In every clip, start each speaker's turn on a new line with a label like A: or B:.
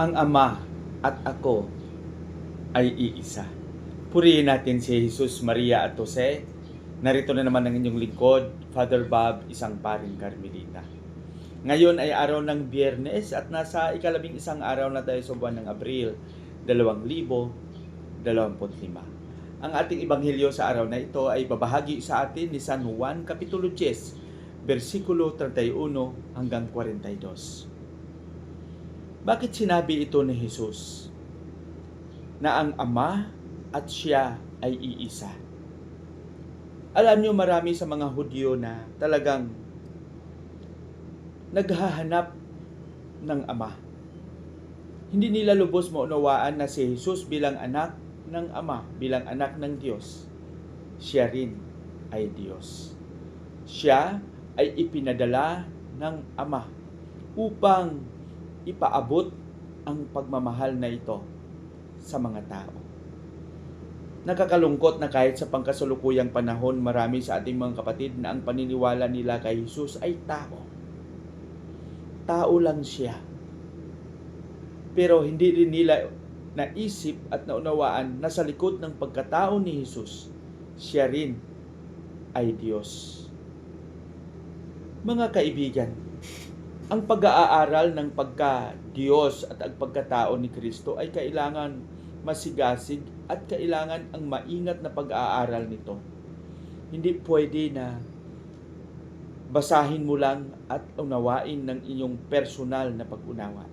A: ang Ama at ako ay iisa. Purihin natin si Jesus, Maria at Jose. Narito na naman ang inyong lingkod, Father Bob, isang paring Carmelita. Ngayon ay araw ng biyernes at nasa ikalabing isang araw na tayo sa buwan ng Abril, 2025. Ang ating ebanghelyo sa araw na ito ay babahagi sa atin ni San Juan Kapitulo 10, versikulo 31 hanggang 42. Bakit sinabi ito ni Jesus? Na ang Ama at siya ay iisa. Alam niyo marami sa mga Hudyo na talagang naghahanap ng Ama. Hindi nila lubos maunawaan na si Jesus bilang anak ng Ama, bilang anak ng Diyos. Siya rin ay Diyos. Siya ay ipinadala ng Ama upang ipaabot ang pagmamahal na ito sa mga tao. Nakakalungkot na kahit sa pangkasalukuyang panahon, marami sa ating mga kapatid na ang paniniwala nila kay Jesus ay tao. Tao lang siya. Pero hindi rin nila naisip at naunawaan na sa likod ng pagkatao ni Jesus, siya rin ay Diyos. Mga kaibigan, ang pag-aaral ng pagka-Diyos at ang pagkatao ni Kristo ay kailangan masigasig at kailangan ang maingat na pag-aaral nito. Hindi pwede na basahin mo lang at unawain ng inyong personal na pag-unawa.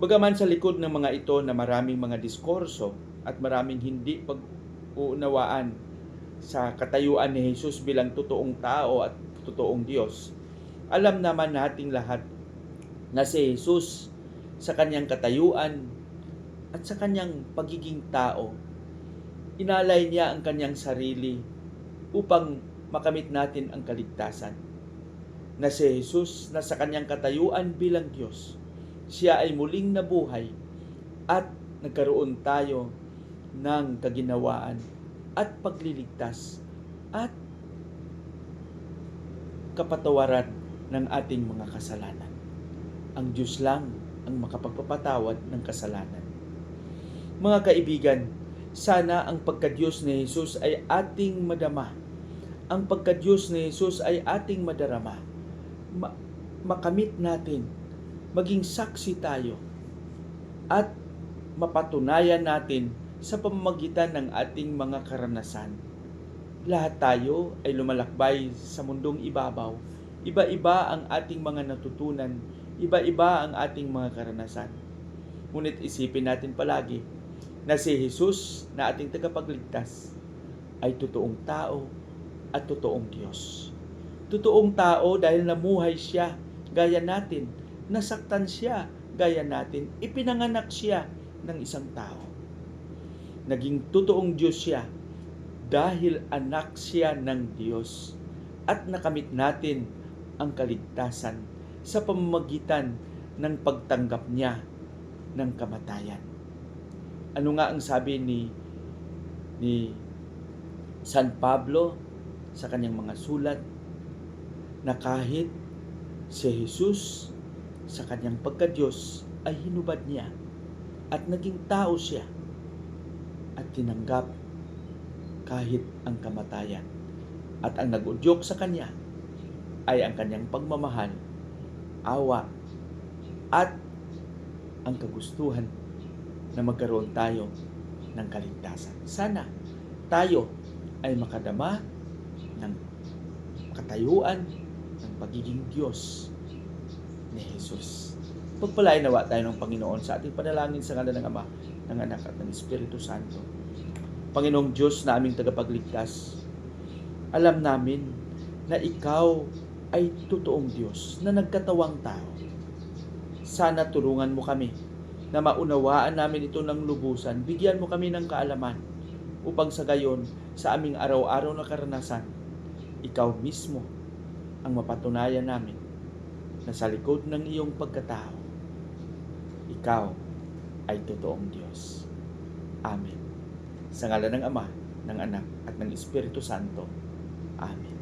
A: Bagaman sa likod ng mga ito na maraming mga diskurso at maraming hindi pag-uunawaan sa katayuan ni Jesus bilang totoong tao at totoong Diyos, alam naman nating lahat na si Jesus sa kanyang katayuan at sa kanyang pagiging tao, inalay niya ang kanyang sarili upang makamit natin ang kaligtasan. Na si Jesus na sa kanyang katayuan bilang Diyos, siya ay muling nabuhay at nagkaroon tayo ng kaginawaan at pagliligtas at kapatawaran ng ating mga kasalanan. Ang Diyos lang ang makapagpapatawad ng kasalanan. Mga kaibigan, sana ang pagkadyos ni Jesus ay ating madama. Ang pagkadyos ni Jesus ay ating madarama. Ma- makamit natin, maging saksi tayo, at mapatunayan natin sa pamamagitan ng ating mga karanasan. Lahat tayo ay lumalakbay sa mundong ibabaw. Iba-iba ang ating mga natutunan, iba-iba ang ating mga karanasan. Ngunit isipin natin palagi na si Jesus na ating tagapagligtas ay totoong tao at totoong Diyos. Totoong tao dahil namuhay siya gaya natin, nasaktan siya gaya natin, ipinanganak siya ng isang tao. Naging totoong Diyos siya dahil anak siya ng Diyos at nakamit natin ang kaligtasan sa pamamagitan ng pagtanggap niya ng kamatayan. Ano nga ang sabi ni ni San Pablo sa kanyang mga sulat na kahit si Jesus sa kanyang pagkadyos ay hinubad niya at naging tao siya at tinanggap kahit ang kamatayan. At ang nagudyok sa kanya ay ang kanyang pagmamahal, awa, at ang kagustuhan na magkaroon tayo ng kaligtasan. Sana tayo ay makadama ng katayuan ng pagiging Diyos ni Jesus. Pagpalain nawa tayo ng Panginoon sa ating panalangin sa ngala ng Ama, ng Anak at ng Espiritu Santo. Panginoong Diyos na aming tagapagligtas, alam namin na Ikaw ay totoong Diyos na nagkatawang tao. Sana tulungan mo kami na maunawaan namin ito ng lubusan. Bigyan mo kami ng kaalaman upang sa gayon sa aming araw-araw na karanasan, ikaw mismo ang mapatunayan namin na sa likod ng iyong pagkatao, ikaw ay totoong Diyos. Amen. Sa ngala ng Ama, ng Anak, at ng Espiritu Santo. Amen.